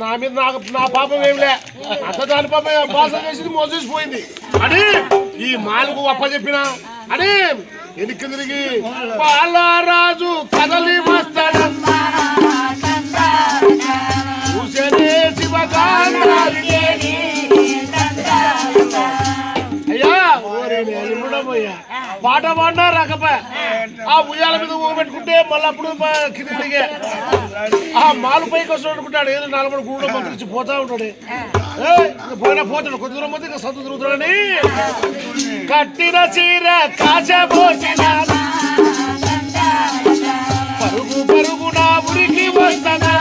నా మీద నాకు నా పాపం ఏమిలే? అంత దాని పాపం మోసం చేసింది మోసేసిపోయింది అడే ఈ మాలకు అప్ప చెప్పిన? అడే వెనక్కి తిరిగి పాలరాజు కదలి వస్తాడు పోయా. పాట పాడినా రాకపోయా ఆ ఉయ్యాల మీద ఊగబెట్టుకుంటే మళ్ళీ అప్పుడు కింద దిగే. ఆ మాలు పైకి వస్తాడు అనుకుంటాడు. ఏదో నాలుగు గుడిలో మంత్రించి పోతా ఉంటాడు పోయినా పోతాడు. కొద్ది దూరం పోతే ఇంకా సత్తు తిరుగుతాడని కట్టిన చీర కాచపోసిన పరుగు పరుగు నా ఉరికి వస్తానమ్మా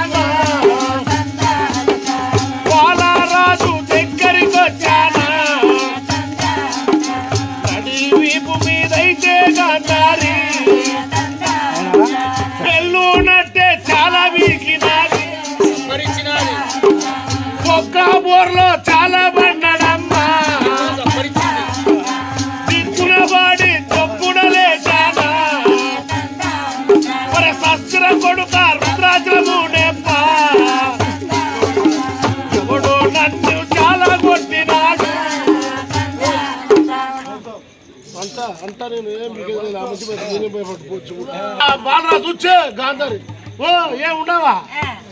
ఉండవా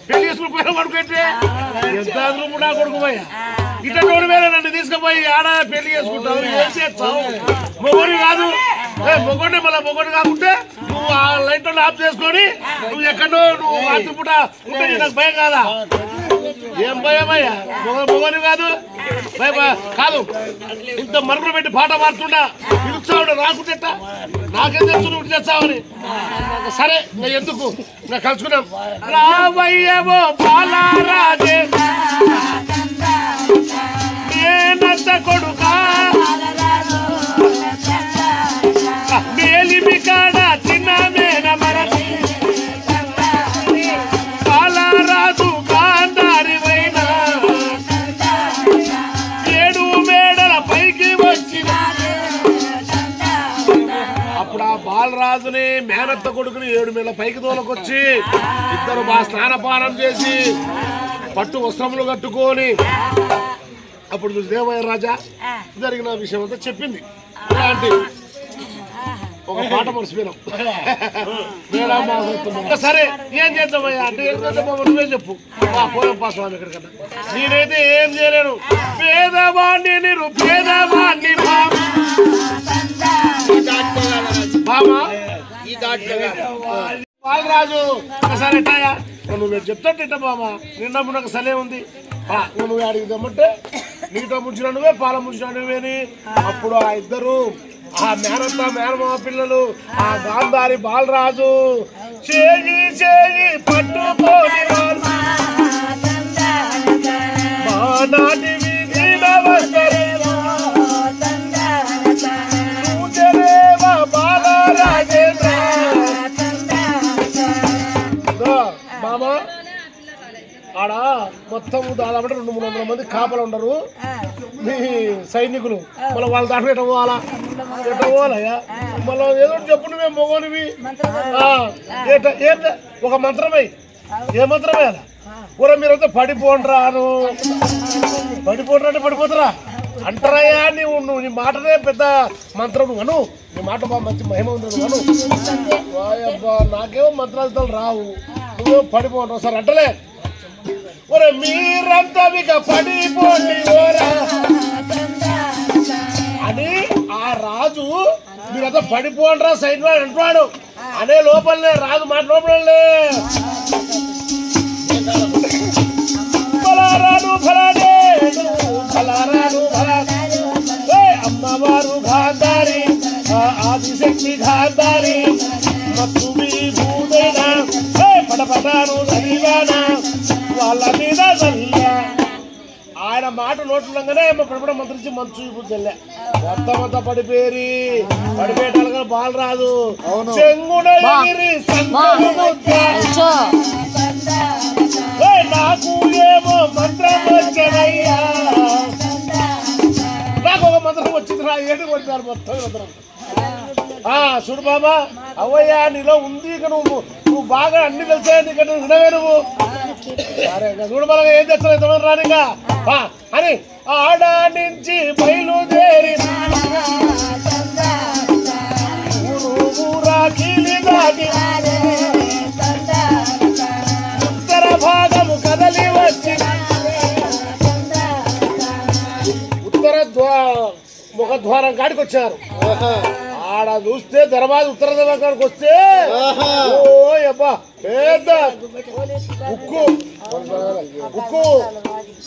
పెళ్ళి చేసుకుని పోయిన కొడుకుంటే ఎంత అదురుముడా కొడుకు పోయా నోడు వేరే నన్ను తీసుకుపోయి ఆడ పెళ్ళి చేసుకుంటావు. ఏం చేస్తావు? మొగోడు కాదు. మొగోడే మళ్ళీ మొగోడు కాకుంటే నువ్వు ఆ లైట్ ఆఫ్ చేసుకొని నువ్వు ఎక్కడో నువ్వు రాత్రిపూట ఉంటే నీకు భయం కాదా? ఏం భయం అయ్యా మొగ మొగని కాదు. కాదు. ఇంత మరుగులు పెట్టి పాట పాడుతుండా? పిలుచావుడు రాకుంటే నాకేం తెలుసు నువ్వు తెచ్చావని సరే నేను ఎందుకు? నేను కలుసుకున్నాం రావయ్యవో బాలారాజే. నేనంత కొడుక? బాలరాజుని మేనత్త కొడుకుని ఏడు మేడల పైకి తోలకొచ్చి ఇద్దరు బాగా స్నానపానం చేసి పట్టు వస్త్రములు కట్టుకొని అప్పుడు దేవయ్య రాజా జరిగిన విషయం అంతా చెప్పింది. ఇలాంటి ఒక పాట మర్చిపోయినాం మా. సరే ఏం చేద్దామయ్యా? అంటే ఏం చేద్దామో నువ్వే చెప్పు. ఆ పోయం పాస్వామి ఎక్కడికన్నా నేనైతే ఏం చేయలేను. పేదవాణ్ణి నేను పేదవాణ్ణి బాలరాజు ఒకసారి ఎట్టాయా నువ్వు నేను చెప్తాంటే ఎట్ట బామా నిన్నప్పుడు నాకు సలే ఉంది. ఆ, నువ్వు అడిగిదామంటే నీతో ముంచిన నువ్వే పాల ముంచిన నువ్వేని. అప్పుడు ఆ ఇద్దరు ఆ మేనత్త మేనమామ పిల్లలు ఆ గాంధారి బాలరాజు చేయి చేయి పట్టుకోని మా నాటి ఆడ మొత్తం దాదాపు రెండు మూడు వందల మంది కాపలు ఉండరు. మీ సైనికులు. మళ్ళీ వాళ్ళ దాంట్లో ఎట్ట పోవాలా? ఎట్ట పోవాలయ్యా? మళ్ళీ ఏదో చెప్పు నువ్వే మొగోనివి. ఒక మంత్రమై. ఏ మంత్రమే అలా? ఊర మీరైతే పడిపోండ్రా అను పడిపోండ్రా అంటే పడిపోతారా? అంటారయ్యా నీవు నువ్వు నీ మాటనే పెద్ద మంత్రం నువ్వు అను. నీ మాట బాగా మంచి మహిమ ఉంది నువ్వు అను. నాకేమో మంత్రాలతో రావు. నువ్వు పడిపోండి సార్ అంటలే. ఒరే మీరంతా ఇక పడిపోండి ఓరా. అని ఆ రాజు మీరంతా పడిపోండ్రా సైడ్ వాడు అంటున్నాడు. అనే లోపలనే రాజు మాట లోపలనే. ఫలారాను ఫలానే ఫలారాను అమ్మవారు గాంధారి ఆదిశక్తి గాంధారి మత్తు మాట నోట్లుగానే ప్రభుత్వ మంత్రించి మంచు ఇప్పుడు చెల్లె. మొత్తం అంతా పడిపోయి పడిపోయేటాలుగా బాలరాదు చెంగున ఎగిరి సంతలు ముద్ద. ఏయ్, నాకు ఏమో మంత్రం వచ్చనయ్యా నాకు ఒక మంత్రం వచ్చింది రా ఏడు కొట్టారు మొత్తం మంత్రం ఆ చూడు బాబా అవయ్యా నీలో ఉంది ఇక నువ్వు. నువ్వు బాగా అన్ని తెలిసా నీకంటే వినవే నువ్వు. సరే ఇంకా చూడు మనగా ఏం తెచ్చారు ఎంతమంది రానిగా అని ఆడ నుంచి బయలుదేరి ఊరు ఊరా కీలి దాటి ఉత్తర భాగము కదలి వచ్చి. ఉత్తర ద్వా ముఖ ద్వారం కాడికి వచ్చారు. ఆడ చూస్తే దర్వాజ ఉత్తర ద్వారం కాడికి వస్తే ఓ అబ్బా పెద్ద ఉక్కు. ఉక్కు.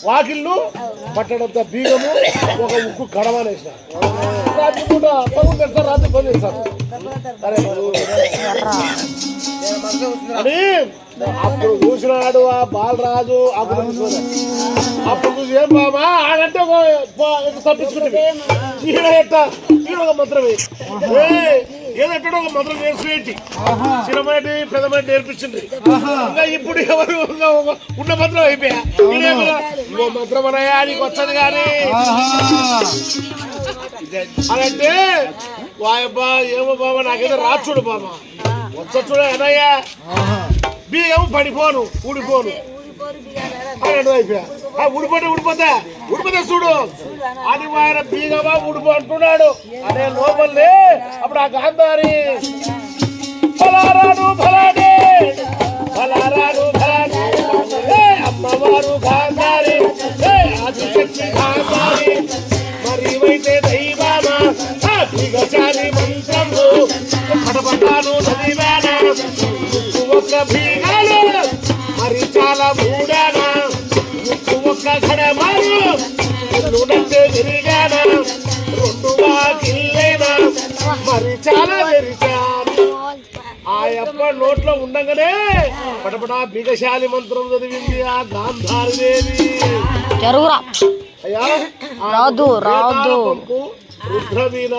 వాకిళ్ళు పట్టడంత బీగము ఒక ఉక్కు కడవనేసిన రాత్రి పూట పనులు తెస్తారు రాత్రి పని చేస్తారు. అని అప్పుడు చూసినాడు ఆ బాలరాజు అప్పుడు అప్పుడు చూసి ఏం బాబా ఆడంటే తప్పించుకుంటే ఈడ ఎట్ట? ఈడ ఒక మంత్రమే. వేయి. ఏయ్, ఏదో ఎక్కడ ఒక మంత్రం నేర్చుకోండి చిన్నమాటి పెద్దమాటి నేర్పించింది ఇంకా ఇప్పుడు ఎవరు ఉన్న మంత్రం అయిపోయా? ఇంకో మంత్రం అనయా నీకు వచ్చదు కానీ. అదంటే వాయబ్బా ఏమో బాబా నాకేదో రాచుడు బాబా. వచ్చుడు అనయ్యా బియ్యం పడిపోను ఊడిపోను. ఉడిపోతే ఉడిపోతా ఉడిపోతే చూడు. అని ఆయన బీగమా ఊడిపో అంటున్నాడు. అదే లోపలే. అప్పుడు ఆ గాంధారి ఫలారాడు ఫలాడే ఫలారాడు ఫలాడే అమ్మవారు గాంధారి ఏ ఆదిశక్తి గాంధారి మరి ఇవైతే దైవ నోట్లో ఉండగానే పటపటా బీగశాలి మంత్రం చదివింది ఆ గాంధారి దేవి జరుగురా. అయ్యా ఆ రాదు, రాదు. పంపు, రుద్రవీణ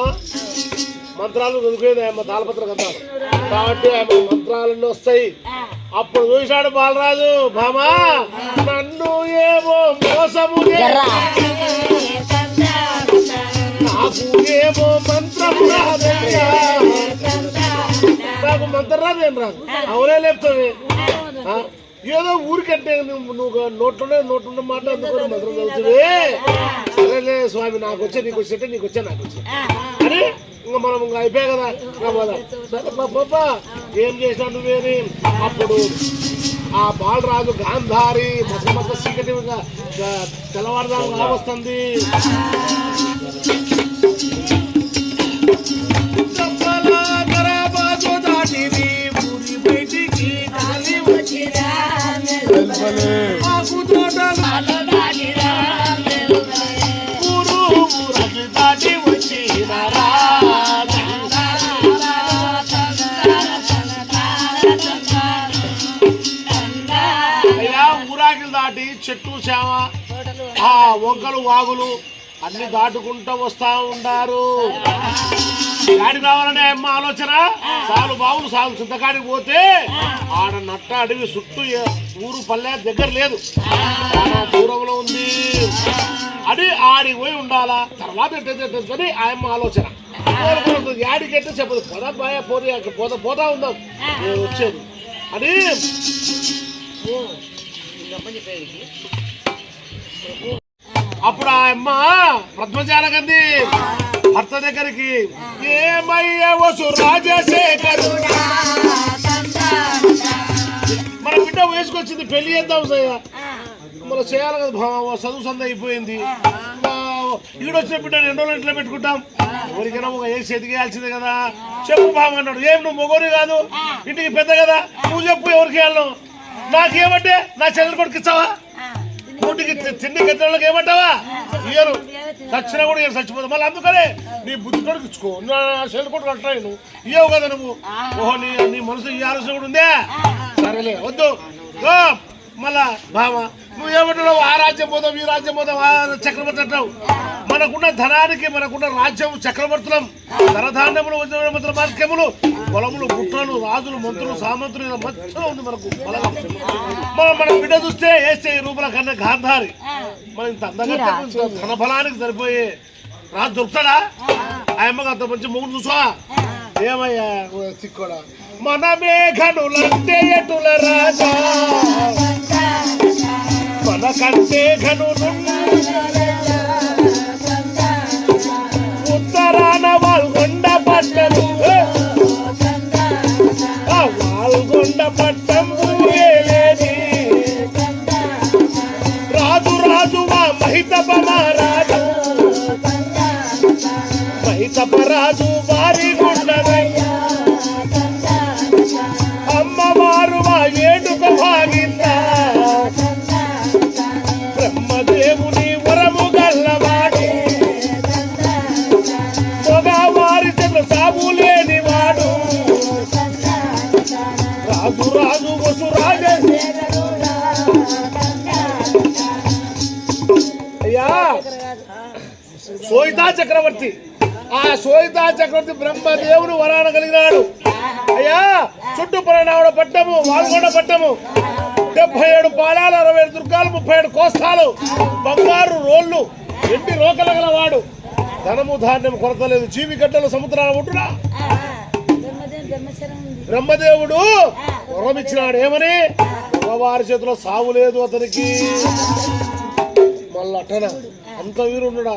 మంత్రాలు చదువుకునేది ఆమె తాళపత్ర కథ కాబట్టి ఆమె మంత్రాలన్నీ వస్తాయి. అప్పుడు చూశాడు బాలరాజు భామా నన్ను ఏమో మోసము నాకు ఏమో మంత్రం రాదయ్యా మంత్రం రాదేం రాదు. అవునే లేపుతావే. ఆ? ఏదో ఊరికంటే నువ్వు నోట్లోనే నోట్లున్న మాట అందుకొని మంత్రం చదువుతుంది సరేలే స్వామి నాకు వచ్చే నీకు వచ్చేటే నీకు వచ్చే నాకు వచ్చే. అని ఇంకా మనం ఇంకా అయిపోయా కదా ఇంకా పోదాం. సరే పా, పా, పా. ఏం చేసినా నువ్వేని అప్పుడు ఆ బాలరాజు గాంధారి మస మస చీకటి ఇంకా, ఇంకా తెల్లవారుదాము రావస్తుంది అయ్యా ఊరాకిలు దాటి చెట్టు చేమ ఆ వంకలు వాగులు అన్ని దాటుకుంటూ వస్తా ఉండారు. గాడి కావాలనే అమ్మ ఆలోచన? సాలు బావులు సాగు చింతకాడికి పోతే ఆడ నట్ట అడవి చుట్టూ ఊరు పల్లె దగ్గర లేదు. దూరంలో ఉంది. అది ఆడికి పోయి ఉండాలా? తర్వాత ఎట్టని ఆయమ్మ ఆలోచన. యాడికెట్టే చెప్పదు. పోదా బాయ పోతే అక్కడ పోతా పోతా ఉందాం. నేను వచ్చేది. అని అప్పుడు ఆ అమ్మ పద్మజాలకంది భర్త దగ్గరికి ఏమయ్య వసు మన బిడ్డ వయసుకొచ్చింది పెళ్ళి చేద్దాం సయ్య. మన చేయాలి కదా భావ చదువు సంద అయిపోయింది. ఈడొచ్చిన బిడ్డ రెండు రోజులు ఇంట్లో పెట్టుకుంటాం. ఎవరికైనా ఒక ఏ చేతికేయాల్సిందే కదా. చెప్పు బావ అన్నాడు. ఏం నువ్వు మొగోరు కాదు? ఇంటికి పెద్ద కదా? నువ్వు చెప్పు ఎవరికి వెళ్ళను నాకేమంటే నా చెల్లెలు కొడుకు ఇచ్చావా కూటికి తిండి గెత్తలకు ఏమంటావా? ఇయ్యరు. చచ్చినా కూడా ఇయ్యరు చచ్చిపోతావు మళ్ళీ అందుకనే నీ బుద్ధి కొడుకు ఇచ్చుకో నా చెల్లి కొడుకు అంటాయి నువ్వు ఇయ్యవు కదా నువ్వు. ఓహో నీ నీ మనసు ఈ ఆలోచన కూడా ఉందే? సరేలే వద్దు. మళ్ళా బావ నువ్వు ఏమంటున్నావు? ఆ రాజ్యం పోదాం ఈ రాజ్యం పోదాం ఆ చక్రవర్తి అంటావు మనకున్న ధనానికి మనకున్న రాజ్యం చక్రవర్తులం. ధనధాన్యములు వజ్రములు మార్గములు పొలములు గుట్టలు రాజులు మంత్రులు సామంతులు మొత్తం ఉంది మనకు. మనం మన బిడ్డ చూస్తే వేస్తే ఈ రూపాయల కన్నా గాంధారి. మనం ఇంత అందంగా ఇంత ధన బలానికి సరిపోయే రాజు దొరుకుతాడా? ఆ. అమ్మకి అంత మంచి మొగుడు చూసా ఏమయ్యా ఓ సిక్కోడా మన మేఘనులంటే ఎటుల రాజా? మన కంటే ఘను ఉత్తరాన వాల్గొండ పట్టము వాల్గొండ పట్టం ఏలేది రాజు రాజు మా మహితప మహారాజు మహితప రాజు వారి సోయితా చక్రవర్తి. ఆ సోయితా చక్రవర్తి బ్రహ్మదేవుడు వరాన కలిగినాడు. అయ్యా చుట్టూ పరనావుడ పట్టము వాల్గొండ పట్టము. డెబ్బై ఏడు పాలాలు అరవై ఏడు దుర్గాలు ముప్పై ఏడు కోస్తాలు బంగారు రోళ్ళు ఎన్ని రోకల గలవాడు. ధనము ధాన్యం కొరత లేదు జీవి గడ్డలు సముద్రాల ఉంటున్నా బ్రహ్మదేవుడు వరమిచ్చినాడు ఏమని? వారి చేతిలో సావు లేదు అతనికి. మళ్ళీ అట్టన? అంత వీరున్నాడా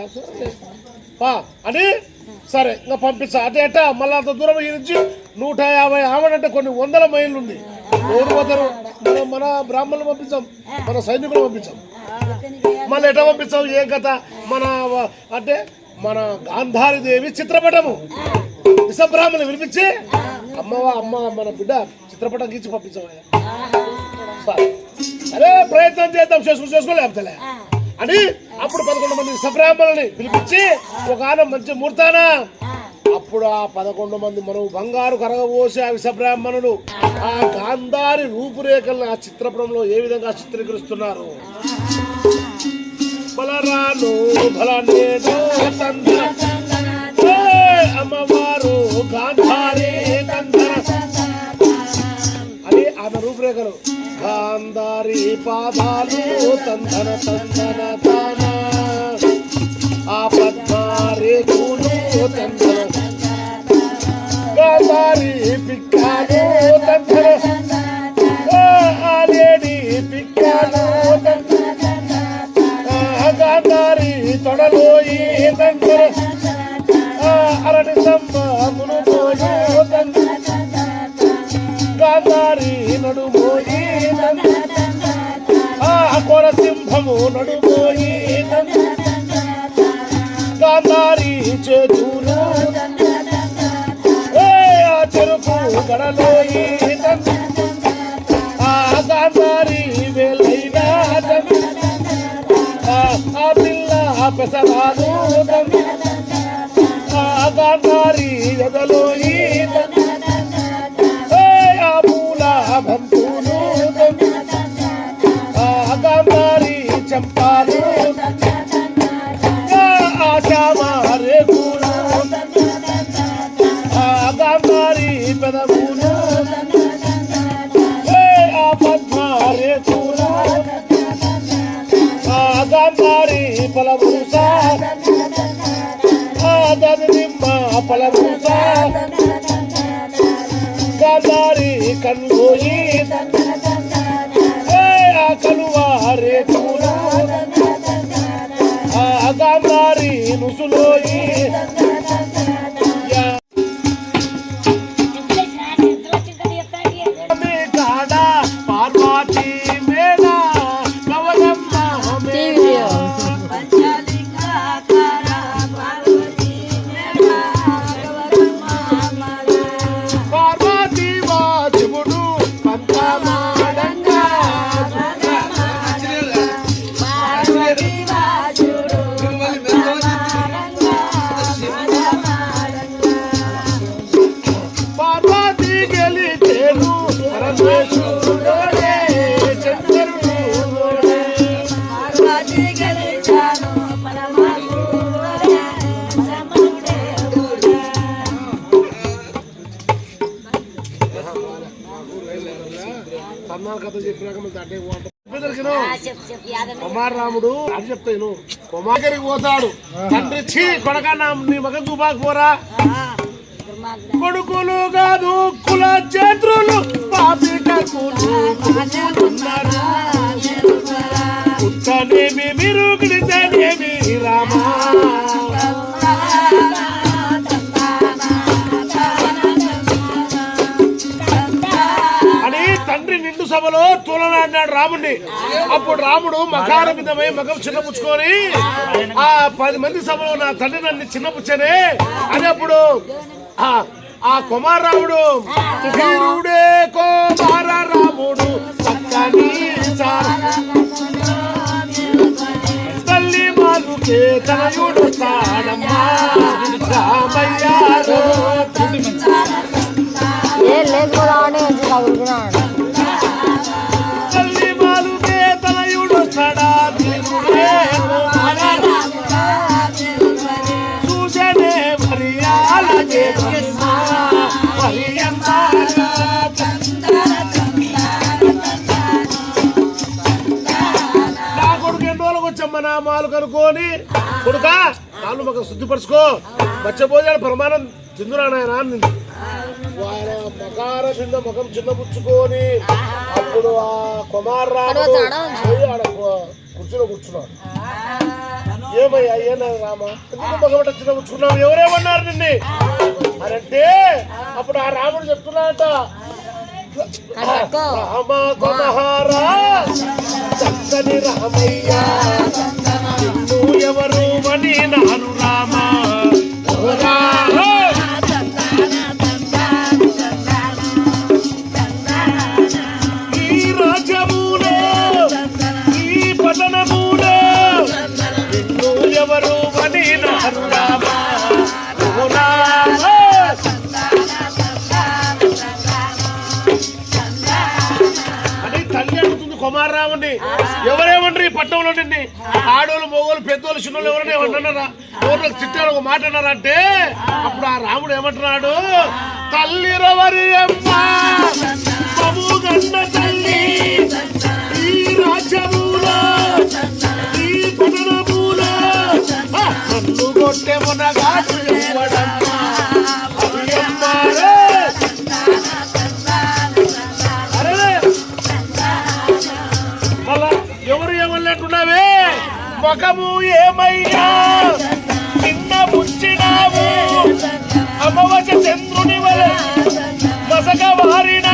అని? సరే ఇంకా పంపిస్తా. అంటే ఎట్టా? మళ్ళీ అంత దూరం ఈ నుంచి నూట యాభై ఆమెడంటే కొన్ని వందల మైళ్ళు ఉంది ఎవరు పోతారు మన మన బ్రాహ్మణులు పంపించాం మన సైనికులు పంపించాం మళ్ళీ ఎట్లా పంపించాం ఏం కథ? మన అంటే మన గాంధారి దేవి చిత్రపటము. విషబ్రాహ్మణి వినిపించి అమ్మవా అమ్మ మన బిడ్డ చిత్రపటం గీచి పంపించామయ్యా సరే. అరే ప్రయత్నం చేద్దాం. చేసుకుని చేసుకోలేకపోతే అని అప్పుడు పదకొండు మంది సబ్రాహ్మణుని పిలిపించి ఒక ఆన మంచి ముహూర్తాన అప్పుడు ఆ పదకొండు మంది మనం బంగారు కరగబోసి ఆ విషబ్రాహ్మణుడు ఆ గాంధారి రూపురేఖలను ఆ చిత్రపటంలో ఏ విధంగా చిత్రీకరిస్తున్నారు? బలరాను బలనేను అమ్మవారు గాంధారి తండ్రి ఆమె రూపురేఖలు. గాంధారి పాదాలు తందన తందన తాన. ఆ పద్మారేకులు తందన గాంధారి పిక్కాలు తందన conservado. సన్నాల కథ చెప్పినాక మళ్ళీ పెద్దరికిను కుమార్ రాముడు అని చెప్తాను కుమార్ గారికి పోతాడు. తండ్రి ఛీ కొడక నా మగన్ చూపాకు పోరా. కొడుకులు కాదు కుల చేతులు మీరు రామా? సభలో తూలనాడినాడు రాముడిని అప్పుడు రాముడు మకార విధమై మగం చిన్నపుచ్చుకొని ఆ పది మంది సభలో నా తండ్రి నన్ను చిన్నపుచ్చనే. అని అప్పుడు ఆ కుమార రాముడు వీరుడే కుమార రాముడు తల్లి మాలుకే తనయుడు మాలు కనుక్కొని కొడుక కాళ్ళు మాకు శుద్ధిపరచుకో మర్చిపోయాడు ప్రమాణం తిందురా నాయన అనింది. ఆయన మకార కింద ముఖం చిన్నపుచ్చుకొని అప్పుడు ఆ కుమార్ రాముడు పోయి ఆడ కు- కుర్చీలో కూర్చున్నాడు ఏమయ్యా ఏనా రామ? ఎందుకు మగబట్ట చిన్న పుచ్చుకున్నావు ఎవరేమన్నారు నిన్ను? అని అంటే అప్పుడు ఆ రాముడు చెప్తున్నాడట. రామ కుమహారా చక్కని రామయ్య నిన్ను ఎవరు అని నాను రామ? ఎవరేమన్నారు ఈ పట్టణంలో ఆడోళ్ళు మొగోళ్ళు పెద్దోళ్ళు చిన్నోళ్ళు ఎవరైనా ఏమంటున్నారా? ఎవరు తిట్టారు ఒక మాట అన్నారా అంటే అప్పుడు ఆ రాముడు ఏమంటున్నాడు? తల్లి రవరి అమ్మ గన్న తల్లి ఈ రాజ్యములో ఈ పట్టణములో కొట్టే ముఖము ఏమయ్యా? నిన్న పుచ్చినావు అమవచ చంద్రుని వలె మసగ వారిన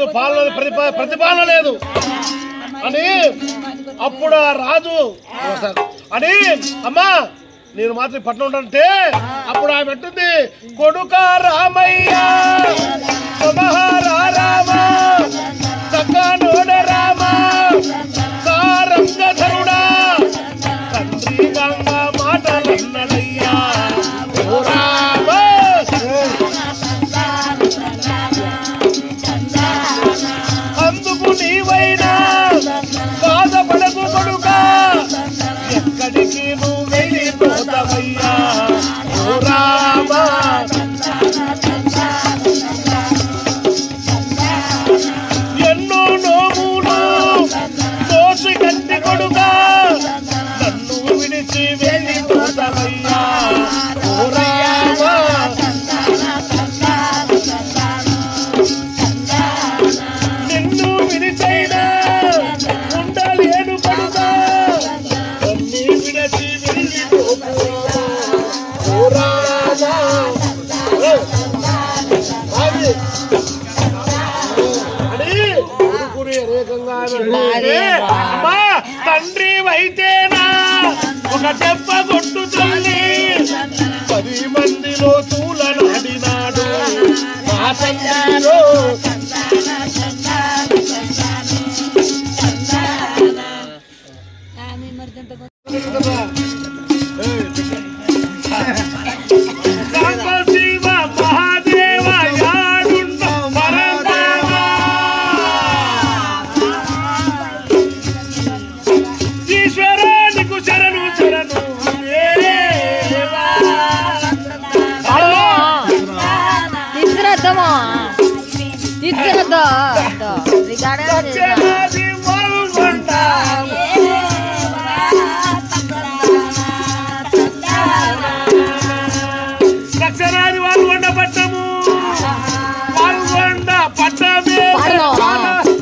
లేదు పాలన ప్రతిపా- ప్రతిపాలన లేదు. అని అప్పుడు ఆ రాజు అని అమ్మా నేను మాత్రం పట్నం ఉంటే అప్పుడు ఆమె అంటుంది కొడుక రామయ్య రామ సకానోడ రామ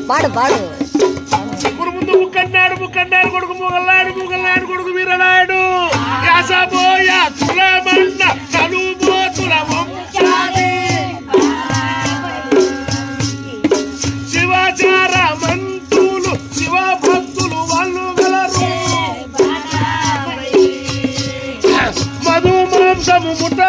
పాడు పాడు ముక్కన్నాడు ముక్కన్నాడు కొడుకు ముగల్లాడు ముగల్లాడు కొడుకు వీరనాయుడు. శివాచార మంతులు శివ భక్తులు వాళ్ళు గలరు. మధు మాంసము ముట్ట